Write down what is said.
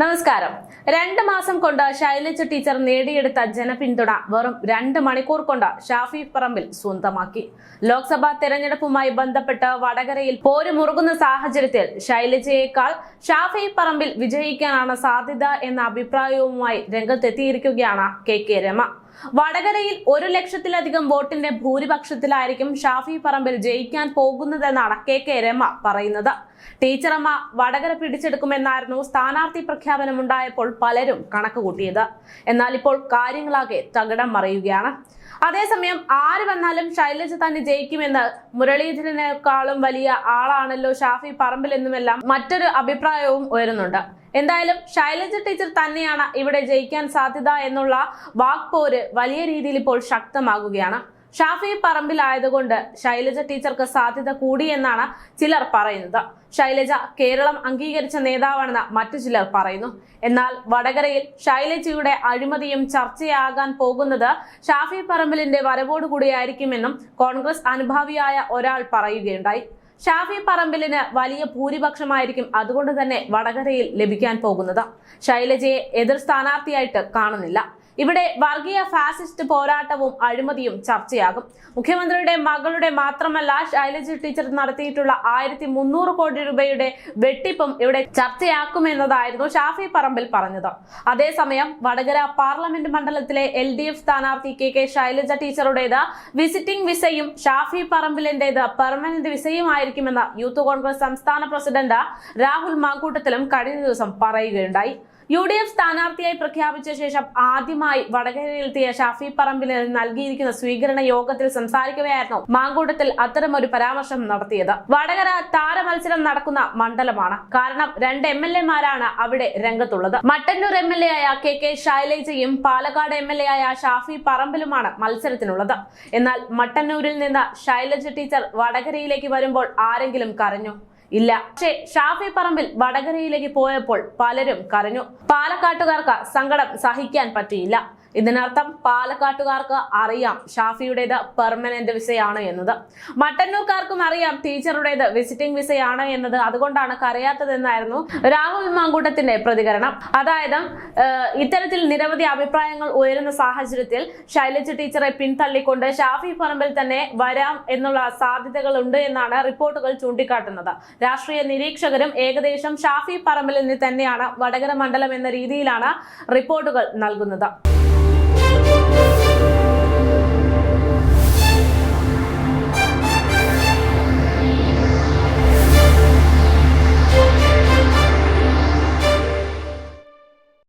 നമസ്കാരം. രണ്ട് മാസം കൊണ്ട് ശൈലജ ടീച്ചർ നേടിയെടുത്ത ജനപിന്തുണ വെറും രണ്ട് മണിക്കൂർ കൊണ്ട് ഷാഫി പറമ്പിൽ സ്വന്തമാക്കി. ലോക്സഭാ തെരഞ്ഞെടുപ്പുമായി ബന്ധപ്പെട്ട് വടകരയിൽ പോരുമുറുകുന്ന സാഹചര്യത്തിൽ ശൈലജയേക്കാൾ ഷാഫി പറമ്പിൽ വിജയിക്കാനാണ് സാധ്യത എന്ന അഭിപ്രായവുമായി രംഗത്തെത്തിയിരിക്കുകയാണ് കെ കെ രമ. വടകരയിൽ ഒരു ലക്ഷത്തിലധികം വോട്ടിന്റെ ഭൂരിപക്ഷത്തിലായിരിക്കും ഷാഫി പറമ്പിൽ ജയിക്കാൻ പോകുന്നതെന്നാണ് കെ കെ രമ പറയുന്നത്. ടീച്ചറമ്മ വടകര പിടിച്ചെടുക്കുമെന്നായിരുന്നു സ്ഥാനാർത്ഥി പ്രഖ്യാപനമുണ്ടായപ്പോൾ പലരും കണക്ക് കൂട്ടിയത്. എന്നാൽ ഇപ്പോൾ കാര്യങ്ങളാകെ തകിടം മറിയുകയാണ്. അതേസമയം ആര് വന്നാലും ശൈലജ തന്നെ ജയിക്കുമെന്ന് മുരളീധരനേക്കാളും വലിയ ആളാണല്ലോ ഷാഫി പറമ്പിൽ എന്നുമെല്ലാം മറ്റൊരു അഭിപ്രായവും ഉയരുന്നുണ്ട്. എന്തായാലും ശൈലജ ടീച്ചർ തന്നെയാണ് ഇവിടെ ജയിക്കാൻ സാധ്യത എന്നുള്ള വാക്പോര് വലിയ രീതിയിൽ ഇപ്പോൾ ശക്തമാകുകയാണ്. ഷാഫി പറമ്പിലായതുകൊണ്ട് ശൈലജ ടീച്ചർക്ക് സാധ്യത കൂടിയെന്നാണ് ചിലർ പറയുന്നത്. ശൈലജ കേരളം അംഗീകരിച്ച നേതാവാണെന്ന് മറ്റു ചിലർ പറയുന്നു. എന്നാൽ വടകരയിൽ ശൈലജയുടെ അഴിമതിയും ചർച്ചയാകാൻ പോകുന്നത് ഷാഫി പറമ്പിലിന്റെ വരവോടുകൂടിയായിരിക്കുമെന്നും കോൺഗ്രസ് അനുഭാവിയായ ഒരാൾ പറയുകയുണ്ടായി. ഷാഫി പറമ്പിലിന് വലിയ ഭൂരിപക്ഷമായിരിക്കും അതുകൊണ്ട് തന്നെ വടകരയിൽ ലഭിക്കാൻ പോകുന്നത്. ശൈലജയെ എതിർ സ്ഥാനാർത്ഥിയായിട്ട് കാണുന്നില്ല. ഇവിടെ വർഗീയ ഫാസിസ്റ്റ് പോരാട്ടവും അഴിമതിയും ചർച്ചയാകും. മുഖ്യമന്ത്രിയുടെ മകളുടെ മാത്രമല്ല ശൈലജ ടീച്ചർ നടത്തിയിട്ടുള്ള ആയിരത്തി മുന്നൂറ് കോടി രൂപയുടെ വെട്ടിപ്പും ഇവിടെ ചർച്ചയാക്കുമെന്നതായിരുന്നു ഷാഫി പറമ്പിൽ പറഞ്ഞത്. അതേസമയം വടകര പാർലമെന്റ് മണ്ഡലത്തിലെ എൽ ഡി എഫ് സ്ഥാനാർത്ഥി കെ കെ ശൈലജ ടീച്ചറുടേത് വിസിറ്റിംഗ് വിസയും ഷാഫി പറമ്പിലിന്റേത് പെർമനന്റ് വിസയുമായിരിക്കുമെന്ന് യൂത്ത് കോൺഗ്രസ് സംസ്ഥാന പ്രസിഡന്റ് രാഹുൽ മാങ്കൂട്ടത്തിലും കഴിഞ്ഞ ദിവസം പറയുകയുണ്ടായി. യു ഡി എഫ് സ്ഥാനാർത്ഥിയായി പ്രഖ്യാപിച്ച ശേഷം ആദ്യമായി വടകരയിലെത്തിയ ഷാഫി പറമ്പിന് നൽകിയിരിക്കുന്ന സ്വീകരണ യോഗത്തിൽ സംസാരിക്കവെയായിരുന്നു മാങ്കൂട്ടത്തിൽ അത്തരം അത്തരമൊരു പരാമർശം നടത്തിയത്. വടകര താരമത്സരം നടക്കുന്ന മണ്ഡലമാണ്. കാരണം രണ്ട് എം എൽ എമാരാണ് അവിടെ രംഗത്തുള്ളത്. മട്ടന്നൂർ എം എൽ എ ആയ കെ കെ ശൈലജയും പാലക്കാട് എം എൽ എ ആയ ഷാഫി പറമ്പിലുമാണ് മത്സരത്തിനുള്ളത്. എന്നാൽ മട്ടന്നൂരിൽ നിന്ന് ശൈലജ ടീച്ചർ വടകരയിലേക്ക് വരുമ്പോൾ ആരെങ്കിലും കരഞ്ഞു? ഇല്ല. പക്ഷേ ഷാഫി പറമ്പിൽ വടകരയിലേക്ക് പോയപ്പോൾ പലരും കരഞ്ഞു. പാലക്കാട്ടുകാർക്ക് സങ്കടം സഹിക്കാൻ പറ്റിയില്ല. ഇതിനർത്ഥം പാലക്കാട്ടുകാർക്ക് അറിയാം ഷാഫിയുടേത് പെർമനന്റ് വിസയാണ് എന്നത്. മട്ടന്നൂർക്കാർക്കും അറിയാം ടീച്ചറുടേത് വിസിറ്റിംഗ് വിസയാണ് എന്നത്. അതുകൊണ്ടാണ് കരയാത്തതെന്നായിരുന്നു രാഹുൽ മാങ്കൂട്ടത്തിന്റെ പ്രതികരണം. അതായത് ഇത്തരത്തിൽ നിരവധി അഭിപ്രായങ്ങൾ ഉയരുന്ന സാഹചര്യത്തിൽ ശൈലജ ടീച്ചറെ പിന്തള്ളിക്കൊണ്ട് ഷാഫി പറമ്പിൽ തന്നെ വരാം എന്നുള്ള സാധ്യതകളുണ്ട് എന്നാണ് റിപ്പോർട്ടുകൾ ചൂണ്ടിക്കാട്ടുന്നത്. രാഷ്ട്രീയ നിരീക്ഷകരും ഏകദേശം ഷാഫി പറമ്പിൽ തന്നെയാണ് വടകര മണ്ഡലം എന്ന രീതിയിലാണ് റിപ്പോർട്ടുകൾ നൽകുന്നത്.